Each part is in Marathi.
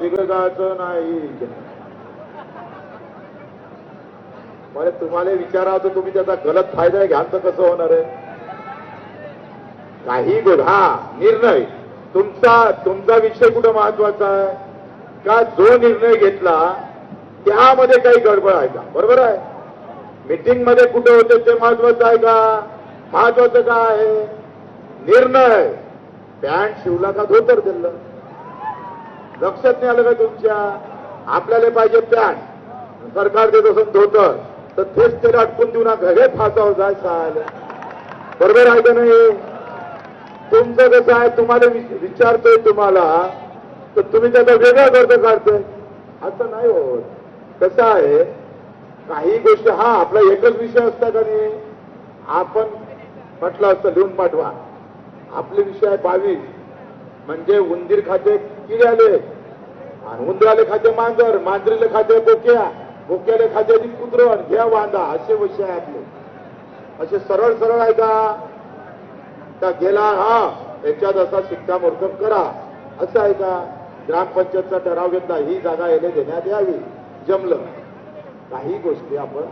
तिकडे नाही. म्हणजे तुम्हाला विचारावं तुम्ही त्याचा गलत फायदा घ्याल तर कसं होणार आहे? काही हा निर्णय. तुमचा तुमचा विषय कुठं महत्त्वाचा आहे? का जो निर्णय घेतला त्यामध्ये काही गडबड आहे का? बरोबर आहे? मीटिंगमध्ये कुठे होते ते महत्वाचं आहे का? महत्वाचं काय आहे? निर्णय. पॅन्ट शिवला का धोतर दिलं? लक्षात नाही आलं का तुमच्या? आपल्याला पाहिजे पॅन्ट सरकार देत असून धोतर तर तेच त्याला अटकून देऊ नका हे फासावर जाय चाल बरोबर आहे का नाही? तुमचं कसं आहे तुम्हाला वि- विचारतोय तुम्हाला तर तुम्ही त्याचा वेगळा गर्द काढतोय. असं नाही होत. कसं आहे काही गोष्ट हा आपला एकच विषय असता का नाही? आपण म्हटलं असतं लिहून पाठवा. आपले विषय आहे बावीस. म्हणजे उंदीर खाते किड्याले आणि उंदराले खाते मांजर मांजरीले खाते बोक्या बोक्याले खाते कुदरण घ्या वांदा असे विषय आहे आपले. असे सरळ सरळ आहे का? त्या गेला हा याच्यात असा शिक्कामोर्तब करा. असं आहे का? ग्रामपंचायतचा ठराव घेतला ही जागा येणे देण्यात यावी. जमलं. काही गोष्टी आपण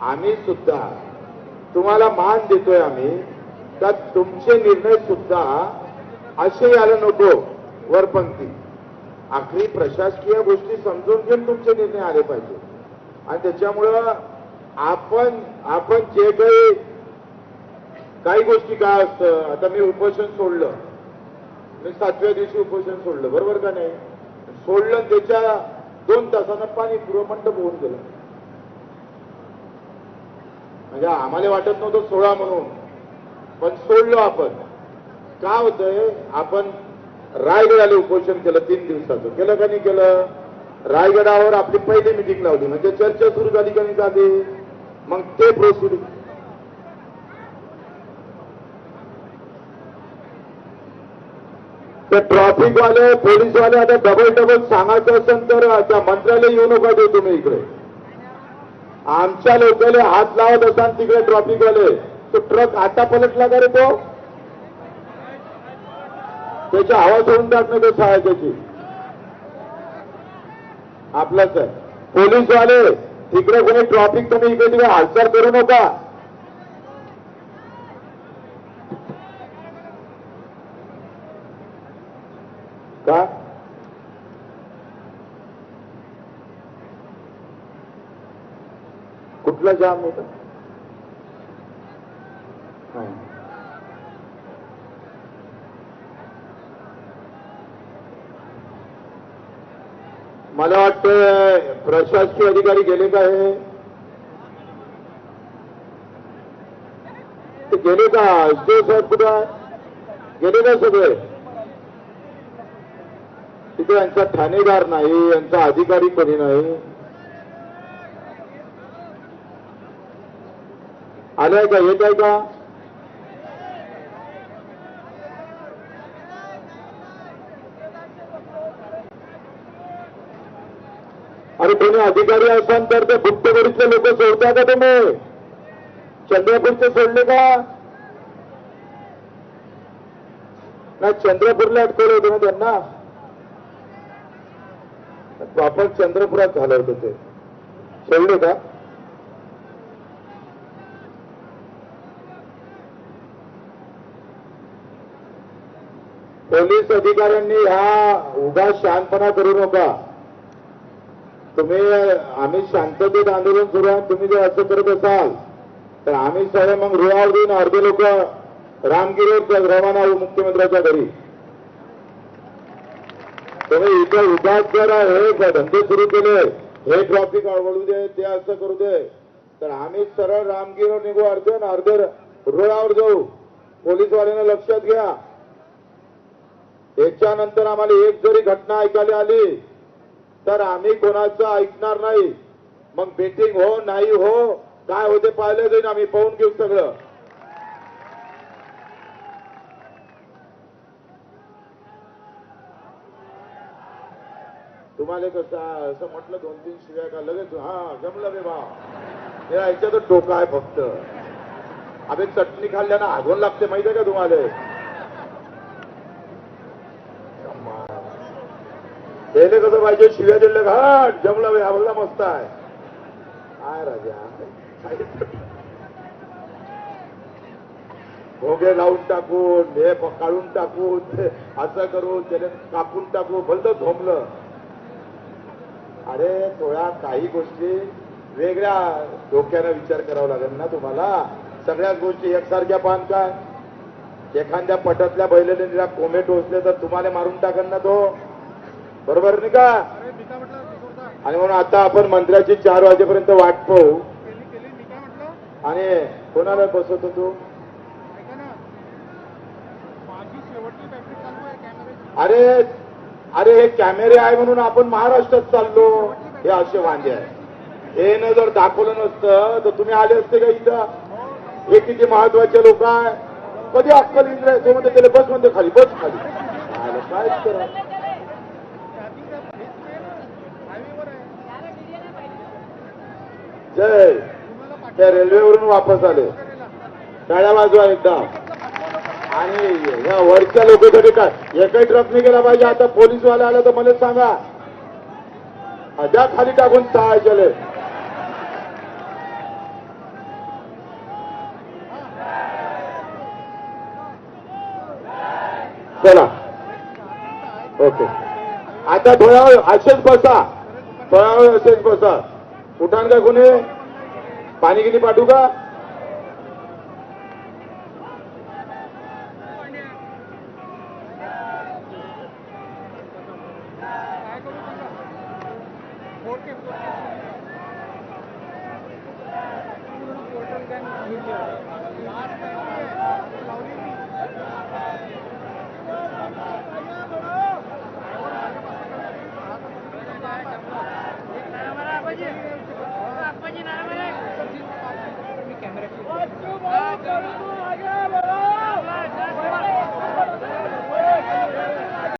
आम्ही सुद्धा तुम्हाला मान देतोय आम्ही तर तुमचे निर्णय सुद्धा असे यायला नको वरपंक्ती आखरी प्रशासकीय गोष्टी समजून घेऊन तुमचे निर्णय आले पाहिजे. आणि त्याच्यामुळं आपण आपण जे काही काही गोष्टी काय असतं आता मी उपोषण सोडलं. मी सातव्या दिवशी उपोषण सोडलं बरोबर का नाही? सोडलं त्याच्या दोन तासानं पाणी पूर्व होऊन गेलं. म्हणजे आम्हाला वाटत नव्हतं सोळा म्हणून. पण सोडलो आपण. काय होतंय? आपण रायगडाला उपोषण केलं तीन दिवसाचं. केलं का नाही केलं? रायगडावर आपली पहिली मिटिंग लावली. म्हणजे चर्चा सुरू झाली का नाही झाली मग ते प्रोसिडिंग ते ट्रॉफिक वाले वाले आता डबल डबल सांगायचं असेल तर त्या मंत्र्याला येऊ नका देऊ तुम्ही इकडे. आमच्या लोकांना हात लावत असाल तिकडे ट्रॉफिकवाले तो ट्रक आता पलटला का रे तो? त्याची हवा सोडून टाकणं ते आहे त्याची आपलंच आहे. पोलीस वाले तिकडे कोणी ट्रॉफिक तुम्ही इकडे तिकडे हालचाल करू नका. का? कुठला जाम होता? मला वाटतं प्रशासकीय अधिकारी गेले का हे? ते गेले का? एसडीओ साहेब कुठं आहे? गेले का सगळे? तिथे यांचा ठाणेदार नाही यांचा अधिकारी कोणी नाही. आलाय का? येत आहे का? अरे तुम्ही अधिकारी असाल तर ते गुप्तगडीतले लोक सोडता का तुम्ही? चंद्रपूरचे सोडले का? नाही चंद्रपूरला अटकवलं होतं ना त्यांना? प्रॉपर चंद्रपुरात झालं होतं ते. सोडले का? पोलीस अधिकाऱ्यांनी ह्या उभा शांतपणा करू नका. तुम्ही आम्ही शांततेत आंदोलन सुरू आहे तुम्ही जर असं करत असाल तर आम्ही सगळे मग रुळावर देऊन अर्धे लोक रामगिरीवर रवाना होऊ मुख्यमंत्र्याच्या घरी. तुम्ही इथं उपास करा हे धंदे सुरू केले हे ट्रॉफिक वळू दे ते असं करू दे. तर आम्ही सरळ रामगिरीवर निघू अर्धे आणि अर्धे रुळावर जाऊ. पोलीसवाल्यानं लक्षात घ्या. त्याच्यानंतर आम्हाला एक जरी घटना ऐकायला आली तर आम्ही कोणाचं ऐकणार नाही. मग बेटिंग हो नाही हो काय होते पाहिलं जाईल आम्ही पाहून घेऊ सगळं. तुम्हाला कसं असं म्हटलं दोन तीन शिव्या का लगेच? हा जमलं मी बा. हे तर डोकं आहे फक्त. अबे चटणी खाल्ल्यानं आगोन लागते माहितीये का तुम्हाला? हे कसं पाहिजे? शिव्या दिलं घाट. जमलं आवडला मस्त आहे. काय राजा. भोगे लावून टाकून हे काढून टाकून असं करून त्याने कापून टाकू भलतं झोमलं अरे थोड्या काही गोष्टी वेगळ्या डोक्यानं विचार करावा लागेल ना तुम्हाला. सगळ्याच गोष्टी एकसारख्या पान काय? एखाद्या पटातल्या बैलेने कोमे टोचले तर तुम्हाला मारून टाकन ना तो. बरोबर नाही का? आणि म्हणून आता आपण मंदिराची चार वाजेपर्यंत वाट पाहू. आणि कोणाला बसवतो तू? अरे अरे हे कॅमेरे आहे म्हणून आपण महाराष्ट्रात चाललो. हे असे वांदे आहे. हे न जर दाखवलं नसतं तर तुम्ही आले असते का इथं? हे किती महत्त्वाचे लोक आहे. कधी अक्कल इंद्र तो म्हणते त्याला बस म्हणते खाली बस खाली. काय करा चार्जिंग हेच नाही ना हायवेवर आहे जय. तुम्हाला त्या रेल्वेवरून वापस आले. पाठवलेला टाळ्या एकदा. आणि या वरच्या लोकांसाठी काय एकही ट्रक नाही गेला पाहिजे. आता पोलीसवाले आले तर मला सांगा. द्या खाली टाकून सहा चला. ओके. आता थोडा वेळ असेच बसा. थोडा वेळ असेच बसा. उठान का कोणी पाणी किती पाठवू का?